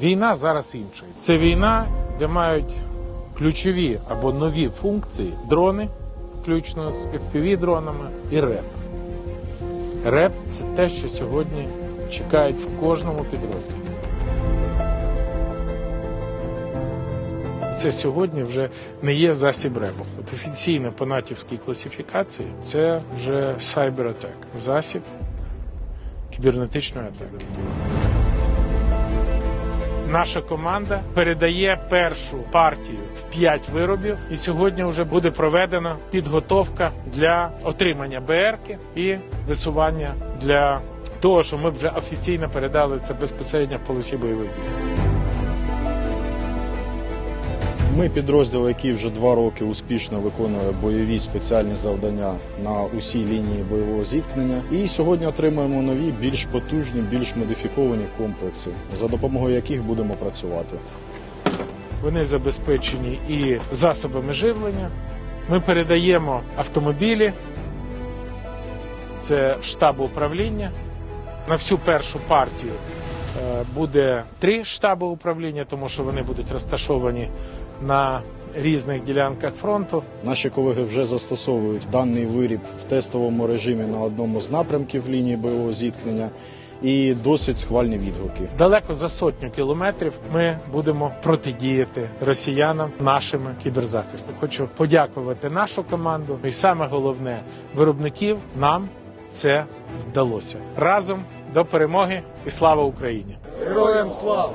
Війна зараз інша. Це війна, де мають ключові або нові функції дрони, включно з FPV-дронами, і РЕП. РЕП це те, що сьогодні чекають в кожному підрозділі. Це сьогодні вже не є засіб РЕПу. От офіційно по натівській класифікації це вже cyber-attack, засіб кібернетичної атаки. Наша команда передає першу партію в 5 виробів, і сьогодні вже буде проведена підготовка для отримання БРки і висування для того, що ми вже офіційно передали це безпосередньо в полосі бойових дій. Ми підрозділ, який вже два роки успішно виконує бойові спеціальні завдання на усій лінії бойового зіткнення. І сьогодні отримуємо нові, більш потужні, більш модифіковані комплекси, за допомогою яких будемо працювати. Вони забезпечені і засобами живлення. Ми передаємо автомобілі, це штаб управління. На всю першу партію е, буде три штаби управління, тому що вони будуть розташовані на різних ділянках фронту. Наші колеги вже застосовують даний виріб в тестовому режимі на одному з напрямків лінії бойового зіткнення. І досить схвальні відгуки. Далеко за сотню кілометрів ми будемо протидіяти росіянам нашими кіберзахистом. Хочу подякувати нашу команду, і саме головне виробників. Нам це вдалося разом до перемоги і слава Україні! Героям слава!